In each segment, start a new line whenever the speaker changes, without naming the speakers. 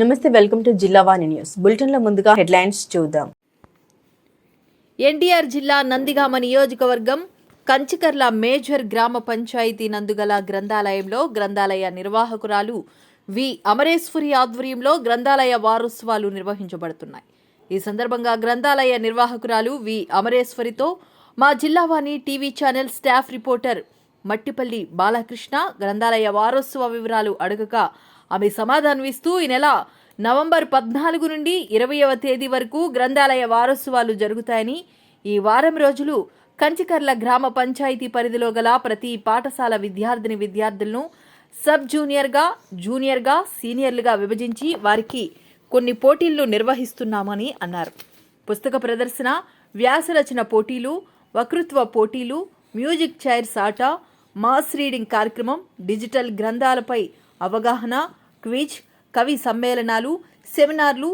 నమస్తే welcome to జిల్లా వాణి news. బులెటిన్లో ముందుగా హెడ్లైన్స్ చూద్దాం.
ఎన్టీఆర్ జిల్లా నందిగామ నియోజకవర్గం కంచికర్ల మేజర్ గ్రామ పంచాయతీ నందుగల గ్రంథాలయంలో గ్రంథాలయ నిర్వాహకురాలు వి. అమరేశ్వరి ఆధ్వర్యంలో గ్రంథాలయ వారోత్సవాలు నిర్వహించబడుతున్నాయి. ఈ సందర్భంగా గ్రంథాలయ నిర్వాహకురాలు వి. అమరేశ్వరితో మా Jillavani TV channel staff reporter Mattipalli Balakrishna గ్రంథాలయ వారోత్సవ వివరాలు అడగగా ఆమె సమాధానమిస్తూ ఈ నెల నవంబర్ పద్నాలుగు నుండి ఇరవయవ తేదీ వరకు గ్రంథాలయ వారోత్సవాలు జరుగుతాయని ఈ వారం రోజులు కంచికర్ల గ్రామ పంచాయతీ పరిధిలో గల ప్రతి పాఠశాల విద్యార్థిని విద్యార్థులను సబ్ జూనియర్గా జూనియర్గా సీనియర్లుగా విభజించి వారికి కొన్ని పోటీలను నిర్వహిస్తున్నామని అన్నారు. పుస్తక ప్రదర్శన వ్యాసరచన పోటీలు వక్తృత్వ పోటీలు మ్యూజిక్ చైర్స్ ఆట మాస్ రీడింగ్ కార్యక్రమం డిజిటల్ గ్రంథాలపై అవగాహన క్విజ్ కవి సమ్మేళనాలు సెమినార్లు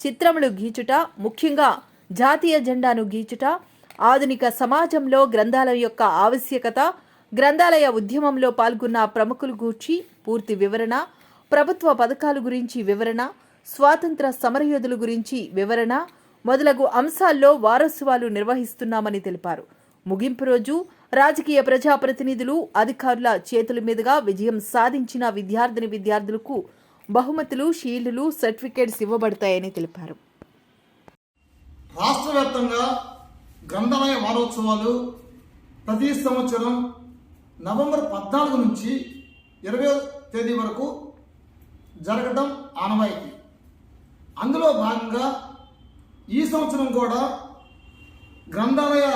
చిత్రములు గీచుట ముఖ్యంగా జాతీయ జెండాను గీచుట ఆధునిక సమాజంలో గ్రంథాలయం యొక్క ఆవశ్యకత గ్రంథాలయ ఉద్యమంలో పాల్గొన్న ప్రముఖులు గూర్చి పూర్తి వివరణ ప్రభుత్వ పథకాలు గురించి వివరణ స్వాతంత్ర సమరయోధుల గురించి వివరణ మొదలగు అంశాల్లో వారోత్సవాలు నిర్వహిస్తున్నామని తెలిపారు. ముగింపు రోజు రాజకీయ ప్రజాప్రతినిధులు అధికారుల చేతుల మీదుగా విజయం సాధించిన విద్యార్థిని విద్యార్థులకు బహుమతులు షీల్డులు సర్టిఫికేట్స్ ఇవ్వబడతాయని తెలిపారు.
రాష్ట్ర వ్యాప్తంగా గ్రంథాలయ వారోత్సవాలు ప్రతి సంవత్సరం నవంబర్ పద్నాలుగు నుంచి ఇరవై తేదీ వరకు జరగడం ఆనవాయితీ. అందులో భాగంగా ఈ సంవత్సరం కూడా గ్రంథాలయ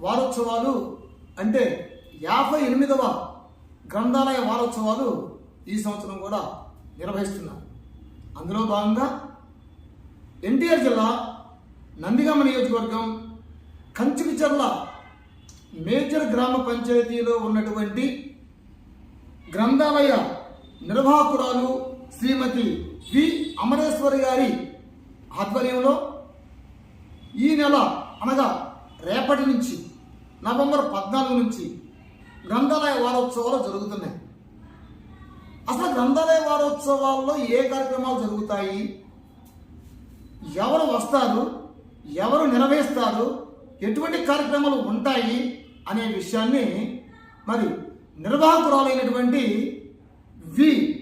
వారోత్సవాలు అంటే యాభై ఎనిమిదవ గ్రంథాలయ వారోత్సవాలు ఈ సంవత్సరం కూడా నిర్వహిస్తున్నారు. అందులో భాగంగా ఎన్టీఆర్ జిల్లా నందిగామ నియోజకవర్గం కంచుకిచర్ల మేజర్ గ్రామ పంచాయతీలో ఉన్నటువంటి గ్రంథాలయ నిర్వాహకురాలు శ్రీమతి వి అమరేశ్వరి గారి ఆధ్వర్యంలో ఈ నెల అనగా రేపటి నుంచి నవంబర్ పద్నాలుగు నుంచి గ్రంథాలయ వారోత్సవాలు జరుగుతున్నాయి. అసలు గ్రంథాలయ వారోత్సవాల్లో ఏ కార్యక్రమాలు జరుగుతాయి? ఎవరు వస్తారు? ఎవరు నిర్వహిస్తారు? ఎటువంటి కార్యక్రమాలు ఉంటాయి? అనే విషయాన్ని మరి నిర్వాహకురాలైనటువంటి వి.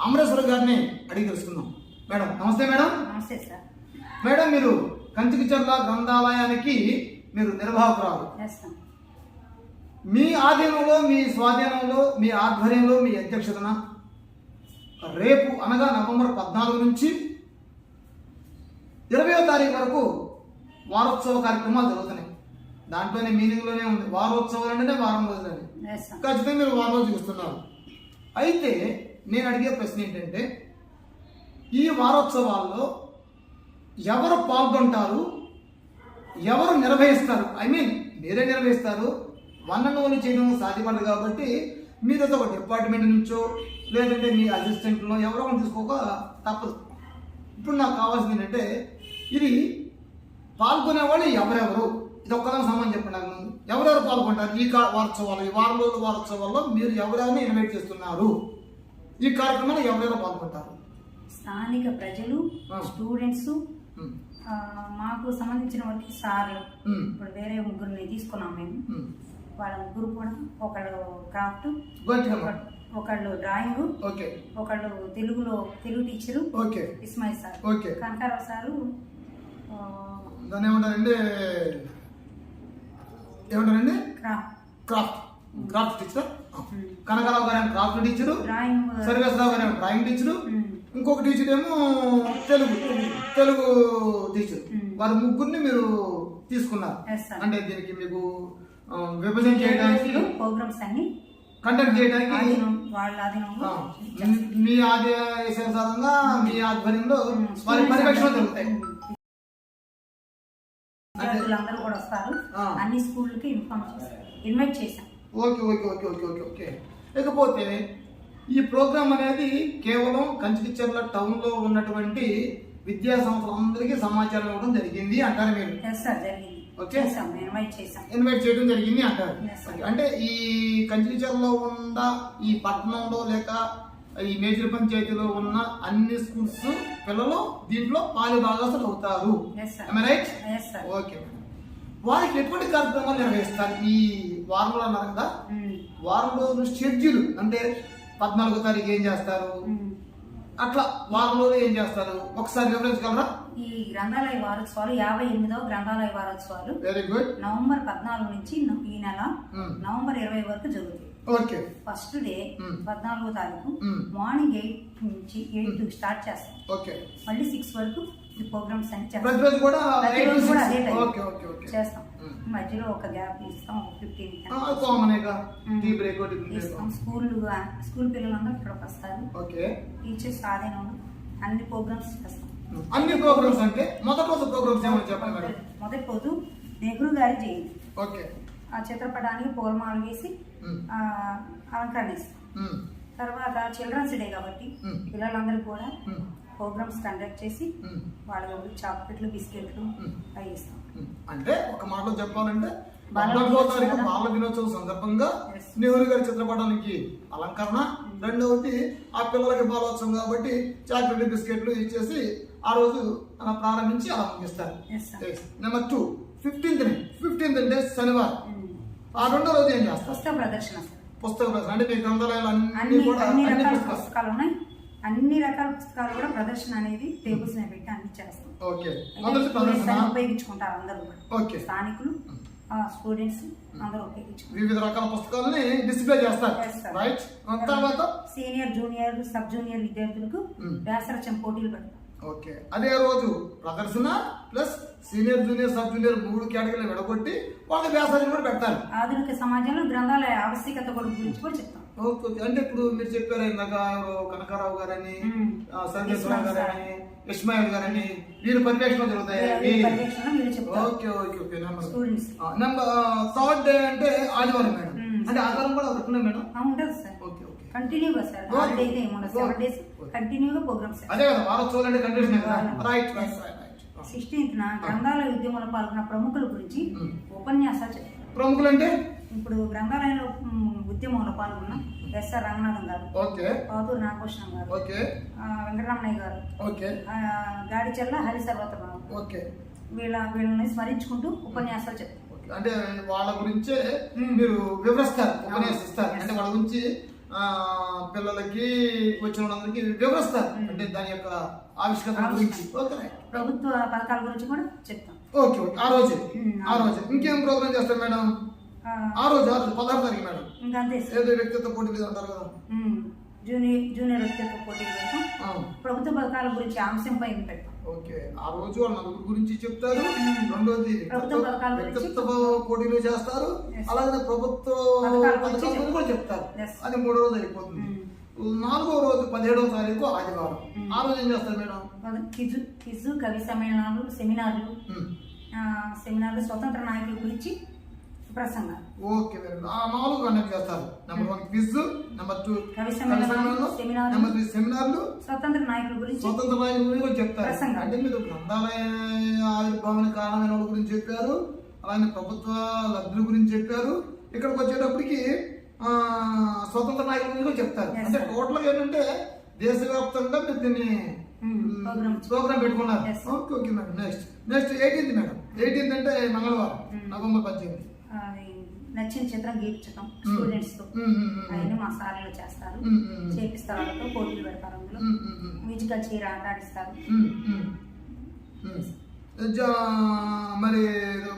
అమరేశ్వర గారిని అడిగి తెలుసుకుందాం. మేడం నమస్తే మేడం.
నమస్తే సార్.
మేడం మీరు కంచికిచర్ల గ్రంథాలయానికి మీరు నిర్వాహకురాలు. మీ ఆధీనంలో మీ స్వాధీనంలో మీ ఆధ్వర్యంలో మీ అధ్యక్షతన రేపు అనగా నవంబర్ పద్నాలుగు నుంచి ఇరవయో తారీఖు వరకు వారోత్సవ కార్యక్రమాలు జరుగుతున్నాయి. దాంట్లోనే మీనింగ్లోనే ఉంది. వారోత్సవాలు అంటేనే వారం రోజులని ఖచ్చితంగా మీరు వారం రోజులు చూస్తున్నారు. అయితే నేను అడిగే ప్రశ్న ఏంటంటే ఈ వారోత్సవాల్లో ఎవరు పాల్గొంటారు? ఎవరు నిర్వహిస్తారు? ఐ మీన్ మీరే నిర్వహిస్తారు. వన్ అండ్ ఓన్లీ చేయడం సాధ్యపడదు కాబట్టి మీరు ఏదో ఒక డిపార్ట్మెంట్ నుంచో లేదంటే మీ అసిస్టెంట్లో ఎవరో ఒకరు తీసుకోక తప్పదు. ఇప్పుడు నాకు కావాల్సింది ఏంటంటే ఇది పాల్గొనే వాళ్ళు ఎవరెవరు? ఇది ఒక్కదాని సమానం చెప్పండి నాకు. ఎవరెవరు పాల్గొంటారు? ఈ వారోత్సవాలు ఈ వారం రోజుల వారోత్సవాల్లో మీరు ఎవరెవరిని ఇన్వైట్ చేస్తున్నారు? ఈ కార్యక్రమంలో ఎవరెవరు పాల్గొంటారు?
స్థానిక ప్రజలు. స్టూడెంట్స్ మాకు సంబంధించిన వరకు సార్లు ఇప్పుడు వేరే ముగ్గురిని తీసుకున్నాం మేము. వాళ్ళ ముగ్గురు కూడా ఒకళ్ళు క్రాఫ్ట్. ఒకళ్ళు డ్రాయింగ్
ఓకే.
ఒకళ్ళు తెలుగులో Telugu teacher
okay.
Ismail sir.
Okay.
Kanakarao sir ఆ,
దాన్ని ఏమంటారండి? ఏమంటారండి?
క్రాఫ్ట్.
క్రాఫ్ట్. టీచర్. కనకరావు గారు క్రాఫ్ట్ టీచరు.
డ్రాయింగ్
గారు డ్రాయింగ్ టీచరు. ఇంకొక టీచర్ ఏమో తెలుగు తెలుగు టీచర్
మ్మ్.
వారి ముగ్గురిని మీరు తీసుకున్నారు. అంటే దీనికి మీకు విభజన చేయడానికి
ప్రోగ్రామ్స్ అన్ని
కండక్ట్ చేయడానికి. మీ ఆదేశానుసారంగా మీ ఆధ్వర్యంలో
ఉమ్.
వారి పర్యవేక్షణ జరుగుతాయి
విద్యార్థులందరూ కూడా వస్తారు. అన్ని స్కూళ్ళకి ఇన్ఫార్మ్ చేశాం ఇన్వైట్ చేశాం
okay okay okay okay okay okay ఇకపోతే ఈ ప్రోగ్రామ్ అనేది కేవలం కంచికిచ్చర్ల టౌన్లో ఉన్నటువంటి విద్యా సంస్థలందరికీ సమాచారం ఇవ్వడం జరిగింది అంటారు మీరు? ఓకే.
ఇన్వైట్
చేయడం జరిగింది అంటారు. అంటే ఈ కంచికిచర్లో ఉన్న ఈ పట్టణంలో లేక ఈ మేజర్ పంచాయతీలో ఉన్న అన్ని స్కూల్స్ పిల్లలు దీంట్లో పాలు భాగస్తులు అవుతారు. రైట్ ఓకే వారికి ఎటువంటి కార్యక్రమాలు నిర్వహిస్తారు? ఈ వారంలో అన్నారు కదా
ఉమ్,
వారంలో షెడ్యూల్ అంటే పద్నాలుగో తారీఖు ఏం చేస్తారు. అట్లా వారంలో ఏం చేస్తారు ఒకసారి వివరించగలరా
ఈ గ్రంథాలయ వారోత్సవాలు యాభై ఎనిమిదవ గ్రంథాలయ వారోత్సవాలు
వెరీ గుడ్
నవంబర్ పద్నాలుగు నుంచి ఈ నెల. నవంబర్ ఇరవై వరకు జరుగుతాయి
ఓకే
ఫస్ట్ డే. పద్నాలుగో తారీఖు. మార్నింగ్ ఎయిట్ నుంచి ఎయిట్ స్టార్ట్ చేస్తాం
ఓకే
మళ్ళీ సిక్స్ వరకు ఈ ప్రోగ్రామ్స్ అన్ని చేస్తాం
ప్రతిరోజు కూడా.
అదే టైం చేస్తాం. మధ్యలో ఒక గ్యాప్ ఇస్తాం ఫిఫ్టీన్
టీ బ్రేక్
ఇస్తాం స్కూల్ స్కూల్ పిల్లలందరూ ఇక్కడికి వస్తారు
ఓకే
టీచర్స్ ఆధీనంలో అన్ని ప్రోగ్రామ్స్ చేస్తాం
అన్ని ప్రోగ్రామ్స్ అంటే మొదటి రోజు ప్రోగ్రామ్స్ ఏమని చెప్పండి మేడం
మొదటి రోజు నెహ్రూ గారి జయంతి
ఓకే
ఆ చిత్రపటానికి పూలమాల వేసి
ఉమ్.
ఆ, అలంకరణ ఇస్తాం
ఉమ్.
తర్వాత చిల్డ్రన్స్ డే కాబట్టి
ఉమ్.
పిల్లలందరికీ కూడా. ప్రోగ్రామ్స్ కండక్ట్ చేసి. వాళ్ళ చాక్లెట్లు బిస్కెట్లు. అవి ఇస్తాం.
అంటే ఒక మాటలో చెప్పాలంటే పద్నాలుగో తారీఖు
దినోత్సవం
బాల దినోత్సవం సందర్భంగా. నెహ్రూ గారి చిత్రపటానికి అలంకరణ. రెండవది ఆ పిల్లలకి బాలోత్సవం కాబట్టి చాక్లెట్ బిస్కెట్లు ఇచ్చేసి ఆ రోజు ప్రారంభించి అలా ముగిస్తారు
Yes, sir.
Number two fifteenth fifteenth అంటే శనివారం.
ఉమ్.
ఆ రెండో రోజు ఏం చేస్తారు?
పుస్తక ప్రదర్శన
పుస్తక ప్రదర్శన అంటే మీ గ్రంథాలయాలు అన్ని కూడా
అన్ని
పుస్తకాలు.
అన్ని రకాల పుస్తకాలు కూడా ప్రదర్శన అనేది టేబుల్స్ మీద పెట్టి అన్ని చేస్తాం. ఉపయోగించుకుంటారు అందరూ కూడా. స్థానికులు స్టూడెంట్స్ అందరూ ఉపయోగించుకుంటారు.
వివిధ రకాల పుస్తకాలని డిస్ప్లే చేస్తారు. రైట్ తర్వాత
సీనియర్ జూనియర్ సబ్ జూనియర్ విద్యార్థులకు
ఉమ్.
వ్యాసరచన పోటీలు పెడతాం.
ఓకే. అదే రోజు ప్రదర్శన plus senior junior sub junior మూడు కేటగిరీలు విడగొట్టి వాళ్ళ వ్యాసాలు కూడా పెడతారు.
ఆధునిక సమాజంలో గ్రంథాలయ ఆవశ్యకత గురించి కూడా చెప్తాం.
ఓకే అంటే ఇప్పుడు మీరు చెప్పారు ఇందాక కనకారావు గారని
ఇస్మాయిల్
గారని ఇస్మాయిల్ గారని వీరు పర్యవేక్షణ జరుగుతాయి? Okay okay okay. Number. Third day అంటే ఆదివారం మేడం. అంటే ఆదివారం కూడా మేడం?
ఉంటుంది సార్. కంటిన్యూగా సార్ ఏముండదు సెవెన్
Okay.
డేస్ కంటిన్యూగా ప్రోగ్రామ్స్
అదే కదా వారోత్సవాలు అంటే కండిషన్ కదా.
అవును.
Right right right right
sixteenth నా గ్రంథాలయ ఉద్యమంలో పాల్గొన్న ప్రముఖుల గురించి
మ్మ్.
ఉపన్యాసాలు చెప్తారు
ప్రముఖులు అంటే
ఇప్పుడు గ్రంథాలయంలో ఉద్యమంలో పాల్గొన్న ఎస్ఆర్ రంగనాథన్ గారు. పాతూరు నాగభూషణం గారు. వెంకటరమణయ్య గారు. గాడిచెల్ల హరిసర్వతరావు
ఓకే.
వీళ్ళ వీళ్ళని స్మరించుకుంటూ ఉపన్యాసాలు చెప్తారు
ఓకే. అంటే వాళ్ళ గురించే
మ్మ్.
మీరు వివరిస్తారు ఉపన్యాసిస్తారు. అంటే వాళ్ళ గురించి పిల్లలకి వచ్చిన వాళ్ళందరికీ వివరిస్తారు. అంటే దాని యొక్క ఆవిష్కరణ గురించి. ఓకే.
ప్రభుత్వ పథకాల గురించి కూడా చెప్తాం.
Okay okay. ఆ రోజు. ఆ రోజు. ఇంకేం ప్రోగ్రామ్ చేస్తారు మేడం?
ఆ,
రోజు ఆ రోజు పదహారు తారీఖు మేడం. ఏదో వ్యక్తిత్వ పోటీ మీద ఉంటారు కదా.
జూనియర్ జూనియర్ వ్యక్తిత్వ
ఆ,
ప్రభుత్వ పథకాల గురించి అంశంపై పెడతాం
ఓకే. ఆ రోజు వాళ్ళ నలుగురు గురించి చెప్తారు. రెండోది పోటీలు చేస్తారు. అలాగే ప్రభుత్వ
పథకాల గురించి
కూడా చెప్తారు. అది మూడో రోజు అయిపోతుంది. నాలుగో రోజు పదిహేడవ తారీఖు ఆదివారం. ఆ రోజు ఏం చేస్తారు మేడం?
క్విజు క్విజు కవి సమ్మేళనాలు సెమినార్లు సెమినార్లు స్వతంత్ర నాయకుల గురించి ప్రసంగాలు
ఓకే వెరీ గుడ్. ఆ నాలుగు కండక్ట్ చేస్తారు number one quiz number two
సెమినార్లు.
Number three సెమినార్లు
స్వతంత్ర నాయకుల గురించి
స్వతంత్ర నాయకుల గురించి చెప్తారు
ప్రసంగం.
అంటే మీరు గ్రంథాలయ ఆవిర్భావానికి కారణమైన వాళ్ళ గురించి చెప్పారు అలాగే ప్రభుత్వ లబ్ధుల గురించి చెప్పారు ఇక్కడికి వచ్చేటప్పటికి స్వతంత్ర నాయకుల గురించి చెప్తారు అంటే. టోటల్ ఏంటంటే దేశవ్యాప్తంగా మీరు దీన్ని
మ్మ్. ప్రోగ్రామ్
పెట్టుకున్నారు. Okay okay madam next next eighteenth madam eighteenth అంటే మంగళవారం
మ్మ్.
నవంబర్ పద్దెనిమిది
నచ్చిన చిత్రం గీర్చడం
స్టూడెంట్స్తో.
అవన్నీ మా సార్లు చేస్తారు. చేపిస్తారు వాళ్ళతో పోటీలు పెడతారు అందులో. మ్యూజికల్ చీర ఆట
మరి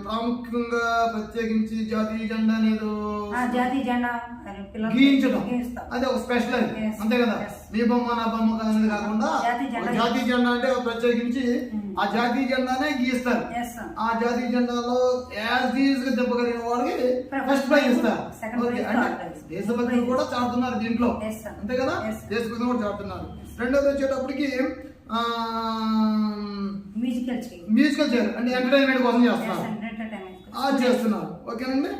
ప్రాముఖ్యంగా ప్రత్యేకించి జాతీయ జెండా అనేది
ఆ జాతీయ జెండా అది
గీయించడం. ఒక స్పెషల్ అంతే కదా. నీ బొమ్మ నా బొమ్మ అనేది కాకుండా
జాతీయ జెండా
ఒక జాతీయ జెండా అంటే ప్రత్యేకించి
మ్మ్.
ఆ జాతీయ జెండానే గీస్తారు ఆ జాతీయ జెండాలో యాజ్ దీస్గా దెబ్బగలిగిన వాడికి
First
ఫస్ట్ ప్రైజ్ ఇస్తారు. అంటే. దేశభక్తులు కూడా చాటుతున్నారు దీంట్లో. అంతే కదా. దేశభక్తులు కూడా చాటుతున్నారు. రెండోది వచ్చేటప్పటికి ఆ,
మ్యూజికల్ చైర్
మ్యూజికల్ చైర్ అంటే ఎంటర్టైన్మెంట్ కోసం చేస్తున్నారు. చేస్తున్నారు. ఓకేనండి?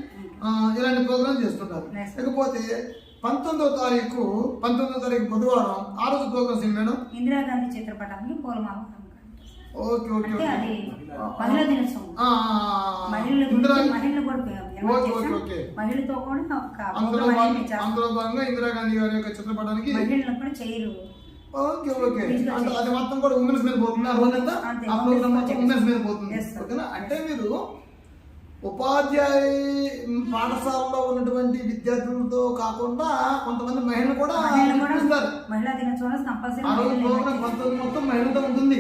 ఆ, ఇలాంటి ప్రోగ్రామ్ చేస్తుంటారు.
Yes, sir.
ఇకపోతే పంతొమ్మిదో తారీఖు పంతొమ్మిదో తారీఖు బుధవారం ఆ రోజు ప్రోగ్రామ్స్ ఏంటి మేడం?
ఇందిరాగాంధీ చిత్రపటానికి పూలమాల
ఓకే ఓకే
మహిళా దినోత్సవం. మహిళల మహిళలు. మహిళతో కూడా
అందులో భాగంగా ఇందిరాగాంధీ గారి యొక్క చిత్రపటానికి
మహిళలను కూడా చేయరు.
Okay okay. అంటే. అది మొత్తం కూడా ఉమెన్స్ మీద పోతుంది? ఆ రోజంతా ఆ ప్రోగ్రామ్ మొత్తం. ఉమెన్స్ మీద పోతుంది. ఓకేనా? అంటే మీరు ఉపాధ్యాయ పాఠశాలలో ఉన్నటువంటి విద్యార్థులతో కాకుండా కొంతమంది మహిళలు కూడా చూస్తారు
మహిళా దినోత్సవం
పంతొమ్మిది మొత్తం మహిళలతో ఉంటుంది.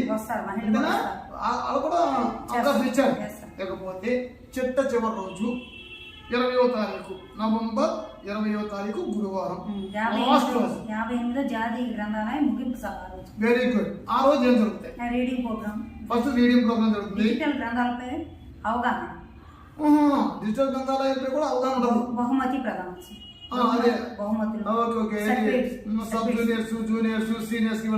వాళ్ళు కూడా అవకాశం ఇచ్చారు. లేకపోతే చిట్ట చివరి రోజు ఇరవయో తారీఖు నవంబర్ ఇరవయో తారీఖు గురువారం.
యాభై ఎనిమిదో-
రోజు.
జాతీయ గ్రంథాలయ ముగింపు సభ రోజు.
వెరీ గుడ్ ఆ రోజు ఏం జరుగుతాయి?
Reading programme.
First reading programme జరుగుతుంది.
డిజిటల్ గ్రంథాలపై అవగాహన.
డిజిటల్ గ్రంథాలయాలపై కూడా అవగాహన ఉండదు.
బహుమతి ప్రదానం
ఆ, అదే. Okay. Sub. Juniors juniors seniors
ఈ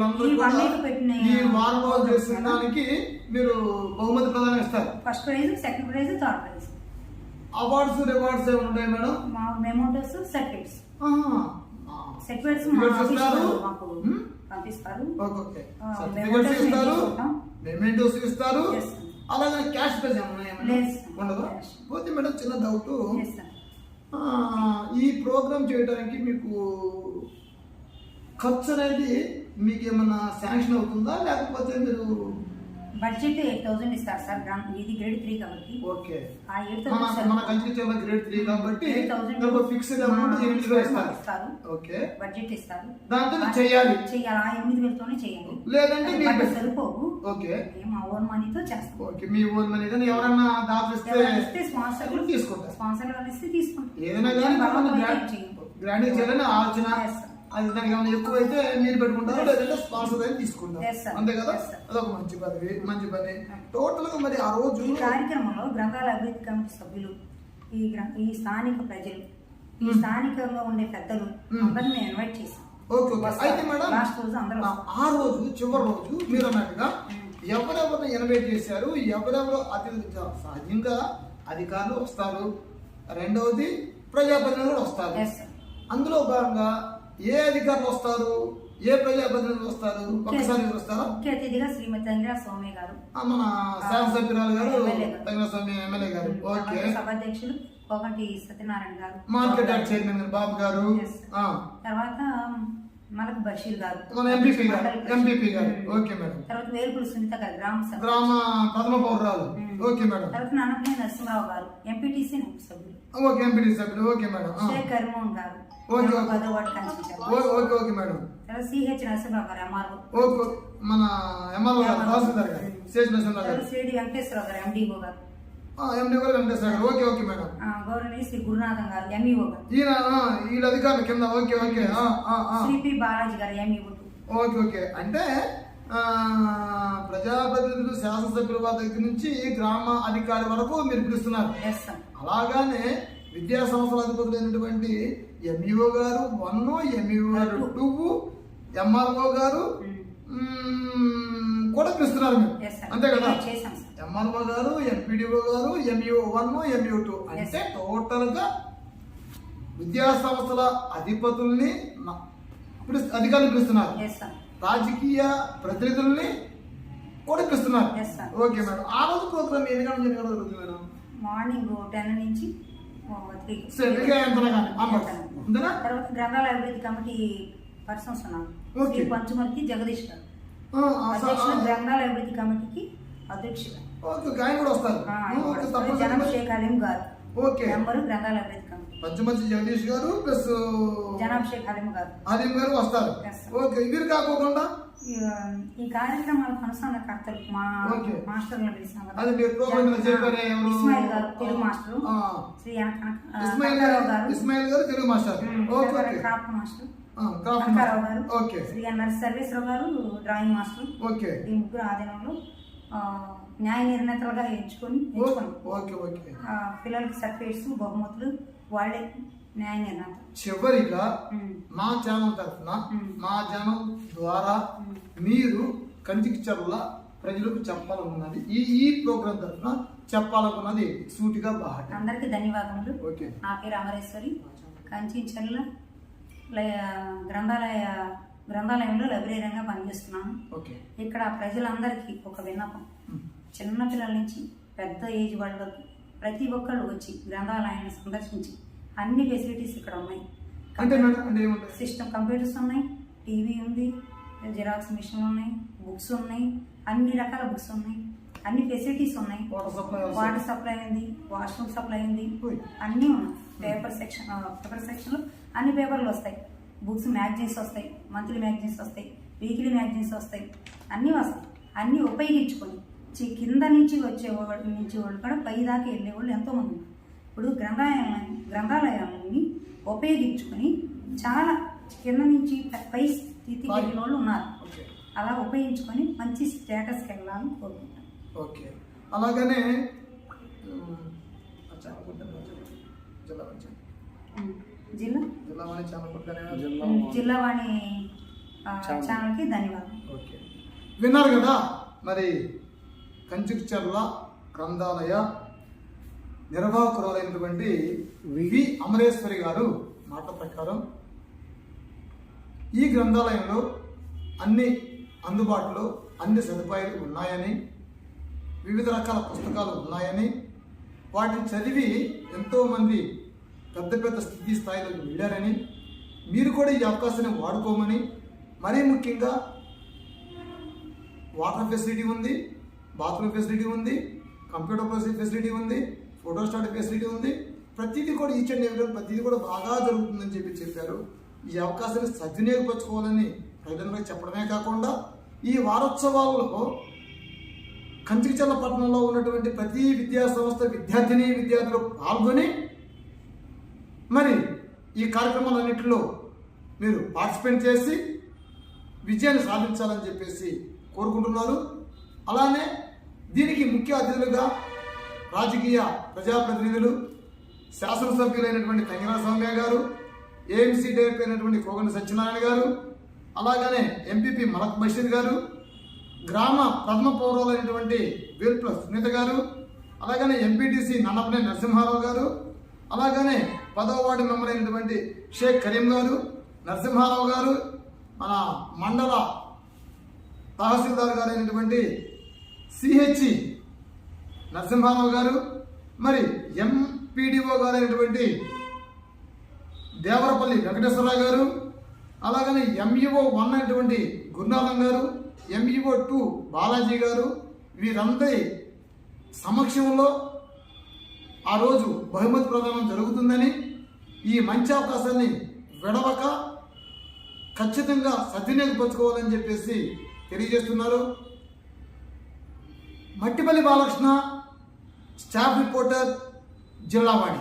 వారం రోజులు చేసిన దానికి మీరు బహుమతి ప్రదానం ఇస్తారు
first prize second prize third prize
awards rewards ఏమైనా ఉంటాయి మేడం
మా మెమోటోస్ సర్టిఫికేట్స్. సర్టిఫికేట్స్ మాకు
Hmm?
పంపిస్తారు
ఓకే సర్టిఫికెట్స్ ఇస్తారు. మెమెంటోస్ ఇస్తారు. అలాగే క్యాష్ ప్రైజ్
Yes.
ఉండదు. పోతే మేడం చిన్న డౌట్. ఈ ప్రోగ్రామ్ చేయడానికి మీకు ఖర్చు అనేది మీకు ఏమన్నా శాంక్షన్ అవుతుందా లేకపోతే మీరు
బడ్జెట్ ఎయిట్ థౌసండ్ ఇస్తారు సార్ గ్రామ్ ఇది గ్రేడ్ త్రీ కాబట్టి.
ఓకే.
ఆ ఎయిట్ థౌసండ్
మన కంచి చాలా గ్రేడ్ త్రీ కాబట్టి ఫిక్స్డ్ అమౌంట్ ఎనిమిది వేలు ఇస్తారు. ఓకే.
బడ్జెట్ ఇస్తారు.
దాంతో చేయాలి.
చెయ్యాలి ఆ ఎనిమిది వేలతోనే చేయాలి
లేదంటే మీరు
సరిపోవు
ఓకే.
మేము మా ఓన్ మనీతో చేస్తాం.
ఓకే మీ ఓన్ మనీ కానీ ఎవరన్నా దాపిస్తే
ఇస్తే స్పాన్సర్
తీసుకుంటారు
స్పాన్సర్ వాళ్ళు ఇస్తే తీసుకుంటాం.
ఏదైనా కానీ గ్రాండ్ చేయాలని ఆలోచన. అది దానికి ఏమైనా ఎక్కువ అయితే మీరు పెట్టుకుంటారు లేదంటే స్పాన్సర్ అయితే తీసుకుంటారు?
Sir.
అంతే కదా. అదొక మంచి పదవి మంచి పని. టోటల్గా మరి ఆ రోజు
ఈ కార్యక్రమంలో గ్రంథాల అభివృద్ధి కమిటీ సభ్యులు ఈ ఈ స్థానిక ప్రజలు ఈ స్థానికంగా ఉండే పెద్దలు
Hmm.
అందరిని మేము ఇన్వైట్ చేసాం
ఓకే. ఓకే. అయితే మేడం ఆ- రోజు చివరి రోజు మీరు అన్నట్టుగా ఎవరెవరిని ఇన్వైట్ చేశారు ఎవరెవరు అతిథి సహజంగా అధికారులు వస్తారు. రెండవది ప్రజాప్రతినిధులు వస్తారు. అందులో భాగంగా ఏ అధికారులు వస్తారు? ఏ ప్రజాప్రతినిధులు వస్తారు? ఒక్కసారి వస్తారా
అతిథిగా శ్రీమతి తంగిరా సౌమ్య గారు.
మన శాసనసభ్యురాలు గారు స్వామి ఎమ్మెల్యే గారు. ఓకే.
సభాధ్యక్షులు కోగంటి సత్యనారాయణ గారు.
మార్కెట్ యార్డ్ చైర్మన్ గారు బాబు గారు.
తర్వాత Malak Basheer garu.
MPP garu. Okay madam.
తర్వాత వేలుపుల సునీత గారు గ్రామ
గ్రామ ప్రథమ పౌరాలు. Okay madam.
తర్వాత నానపల్లి నరసింహరావు గారు ఎంపీటీసీ సభ్యులు.
ఓకే ఎంపీటీ సభ్యులు. Okay madam.
Sheikh Karimohan garu.
Okay, okay. Okay okay madam.
తర్వాత CH Narasimharao garu MRO
okay మన ఎంఆర్ఓ గారు తహసీల్దార్ గారు శేష్ నరసింహరావు గారు
తర్వాత శ్రీడి వెంకటేశ్వరరావు గారు ఎండిఓ గారు.
MD garu Venkateswara garu. Okay okay madam.
ఆ, గౌరవనీయ శ్రీ గురునాథం గారు ఎంఈఓ గారు.
ఈయన ఆ, వీళ్ళ అధికారులు కింద ఓకే ఓకే
బాలాజీ గారు ఎంఈఓ
ఓకే ఓకే. అంటే ప్రజాప్రతినిధులు శాసనసభ్యుల వారి దగ్గర నుంచి గ్రామ అధికారి వరకు మీరు పిలుస్తున్నారు. అలాగానే విద్యా సంస్థల అధిపతులైనటువంటి MEO garu one MEO garu two MRO garu కూడా పిలుస్తున్నారు మీరు. అంతే కదా? MRO garu MPDO garu MEO one MEO two అంటే టోటల్గా విద్యా సంస్థల అధిపతుల్ని అధికారులు పిలుస్తున్నారు. రాజకీయ ప్రతినిధుల్ని కూడా పిలుస్తున్నారు. ఓకే మేడం ఆ రోజు ప్రోగ్రామ్ ఎన్ని గంటల వరకు మేడం
మార్నింగ్ టెన్ నుంచి తర్వాత గ్రంథాలయ అభివృద్ధి committee persons
Okay.
Shri Panchumarthi Jagadish garu గ్రంథాలయ అభివృద్ధి కమిటీకి
తప్పనిసరిగా
జనం షేక్ అలీం గారు అభివృద్ధి
పంచమంచి జగదీష్ గారు ప్లస్
అలీం గారు.
వస్తారు. ఓకే వీరు కాకోకుండా?
ఈ- కార్యక్రమాలకు అనుసంధానకర్తలు మా.
అది మీరు లో చెప్పారే?
Ismail garu Telugu master. Shri
Ismail garu
garu.
Ismail garu Telugu master. Okay
craft master. Garu.
Okay.
Shri NR Sarveswararao garu drawing master.
Okay.
ఈ ముగ్గురు ఆధీనంలో న్యాయ నిర్ణేతలుగా ఎంచుకొని
ఓకే ఓకే.
పిల్లలకి సర్టిఫికేట్స్ బహుమతులు వాళ్ళే న్యాయ నిర్ణేత
చివరిగా. మా ఛానల్ తరఫున. మా ఛానల్ ద్వారా మీరు కంచికి చెర్ల ప్రజలకు చెప్పాలనున్నది ఈ ఈ ప్రోగ్రాం తరఫున చెప్పాలనున్నది సూటిగా బాగా
అందరికీ ధన్యవాదములు.
ఓకే.
నా పేరు అమరేశ్వరి. కంచించర్ల గ్రంథాలయ గ్రంథాలయంలో లైబ్రేరీగా పనిచేస్తున్నాను.
ఓకే.
ఇక్కడ ప్రజలందరికీ ఒక విన్నపం.
మ్మ్.
చిన్న పిల్లల నుంచి పెద్ద ఏజ్ వాళ్ళ వరకు ప్రతి ఒక్కళ్ళు వచ్చి గ్రంథాలయాన్ని సందర్శించి అన్ని ఫెసిలిటీస్ ఇక్కడ ఉన్నాయి. సిస్టమ్ కంప్యూటర్స్ ఉన్నాయి టీవీ ఉంది జిరాక్స్ మిషన్ ఉన్నాయి బుక్స్ ఉన్నాయి అన్ని రకాల బుక్స్ ఉన్నాయి. అన్ని ఫెసిలిటీస్ ఉన్నాయి.
వాటర్ సప్లై
ఉంది వాష్రూమ్ సప్లై ఉంది. అన్నీ ఉన్నాయి. పేపర్ సెక్షన్ పేపర్ సెక్షన్లో అన్ని పేపర్లు వస్తాయి. బుక్స్ మ్యాగజైన్స్ వస్తాయి మంత్లీ మ్యాగజైన్స్ వస్తాయి వీక్లీ మ్యాగజైన్స్ వస్తాయి. అన్నీ వస్తాయి. అన్నీ ఉపయోగించుకొని కింద నుంచి వచ్చే వాళ్ళ నుంచి వాళ్ళు కూడా పై దాకా వెళ్ళే వాళ్ళు ఎంతోమంది ఉన్నారు. ఇప్పుడు గ్రంథాలయాన్ని గ్రంథాలయాన్ని ఉపయోగించుకొని చాలా కింద నుంచి పై స్థితికి వెళ్ళిన వాళ్ళు ఉన్నారు. అలా ఉపయోగించుకొని మంచి స్టేటస్కి వెళ్ళాలని కోరుకుంటాను
ఓకే. అలాగనే జిల్లా
జిల్లావాణి ఛానల్కి ధన్యవాదాలు.
ఓకే. విన్నారు కదా? మరి కంచుకచర్ల గ్రంథాలయ నిర్వాహకురాలైనటువంటి వి. అమరేశ్వరి గారు మాట ప్రకారం ఈ గ్రంథాలయంలో అన్ని అందుబాటులో అన్ని సదుపాయాలు ఉన్నాయని వివిధ రకాల పుస్తకాలు ఉన్నాయని వాటిని చదివి ఎంతోమంది పెద్ద పెద్ద స్థితి స్థాయిలోకి వెళ్ళారని మీరు కూడా ఈ అవకాశాన్ని వాడుకోమని మరీ ముఖ్యంగా వాటర్ ఫెసిలిటీ ఉంది బాత్రూమ్ ఫెసిలిటీ ఉంది కంప్యూటర్ ఫెసిలిటీ ఉంది ఫోటో స్టాట్ ఫెసిలిటీ ఉంది. ప్రతిదీ కూడా ఈచ్ అండ్ ఎవ్రీ ప్రతిదీ కూడా బాగా జరుగుతుందని చెప్పి చెప్పారు. ఈ అవకాశాన్ని సద్వినియోగపరచుకోవాలని ప్రజలకు చెప్పడమే కాకుండా ఈ వారోత్సవాల్లో కంచికచల్ల పట్టణంలో ఉన్నటువంటి ప్రతి విద్యా సంస్థ విద్యార్థిని విద్యార్థులు పాల్గొని మరి ఈ కార్యక్రమాలన్నింటిలో మీరు పార్టిసిపేట్ చేసి విజయాన్ని సాధించాలని చెప్పేసి కోరుకుంటున్నారు. అలానే దీనికి ముఖ్య అతిథులుగా రాజకీయ ప్రజాప్రతినిధులు శాసనసభ్యులైనటువంటి తంగిరా సౌమ్య గారు ఏఎంసీ డైరెక్టర్ అయినటువంటి కోగన సత్యనారాయణ గారు అలాగనే ఎంపీపీ మలక్ బషీర్ గారు గ్రామ ప్రథమ పౌరులైనటువంటి వేల్పుల సునీత గారు అలాగనే ఎంపీటీసీ నన్నపనే నరసింహారావు గారు అలాగనే పదవ వార్డు మెంబర్ అయినటువంటి షేక్ కరీం గారు నరసింహారావు గారు మన మండల తహసీల్దార్ గారు అయినటువంటి సిహెచ్ఈ నరసింహారావు గారు మరి ఎంపీడీఓ గారైనటువంటి దేవరపల్లి వెంకటేశ్వరరావు గారు అలాగనే ఎంఈఓ వన్ అయినటువంటి గురునాథం గారు ఎంఈఓ టూ బాలాజీ గారు వీరందరి సమక్షంలో ఆ రోజు బహుమతి ప్రదానం జరుగుతుందని ఈ మంచి అవకాశాన్ని విడవక ఖచ్చితంగా సద్వినియోగపరచుకోవాలని చెప్పేసి తెలియజేస్తున్నారు. Mattipalli Balakrishna staff reporter Jillavani